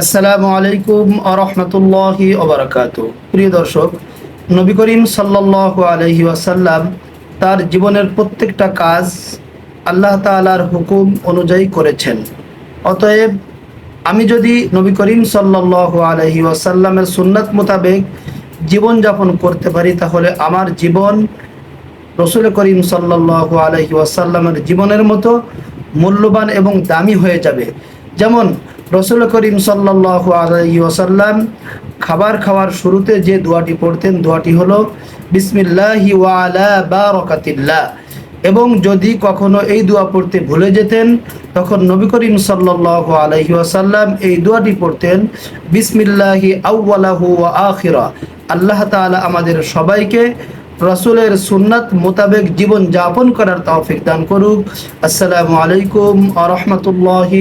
আসসালামু আলাইকুম আরহামতুল্লাহি ওবরাকাত প্রিয় দর্শক, নবী করিম সাল্লাহ আলহি ওয়াসাল্লাম তার জীবনের প্রত্যেকটা কাজ আল্লাহ তাআলার হুকুম অনুযায়ী করেছেন। অতএব আমি যদি নবী করিম সাল্লাহ আলহি ওয়াসাল্লামের সুন্নাত মোতাবেক জীবনযাপন করতে পারি, তাহলে আমার জীবন রসুল করিম সাল্লাহ আলহি ওয়াসাল্লামের জীবনের মতো মূল্যবান এবং দামি হয়ে যাবে। যেমন রসুল করিম সাল্লাহ আলহি ওয়াসাল্লাম খাবার খাওয়ার শুরুতে যে দোয়াটি পড়তেন, দোয়াটি হলো, বিসমিল্লাহি ওয়ালা বারকাতিল্লাহ। এবং যদি কখনো এই দোয়া পড়তে ভুলে যেতেন, তখন নবী করিম সাল্লাহ আলহি ওয়াসাল্লাম এই দোয়াটি পড়তেন, বিসমিল্লাহি আউ্লাহু আখিরা। আল্লাহ তাআলা আমাদের সবাইকে রসুলের সুন্নাত মোতাবেক জীবন যাপন করার তৌফিক দান করুক। আসসালামু আলাইকুম আ রহমতুল্লাহি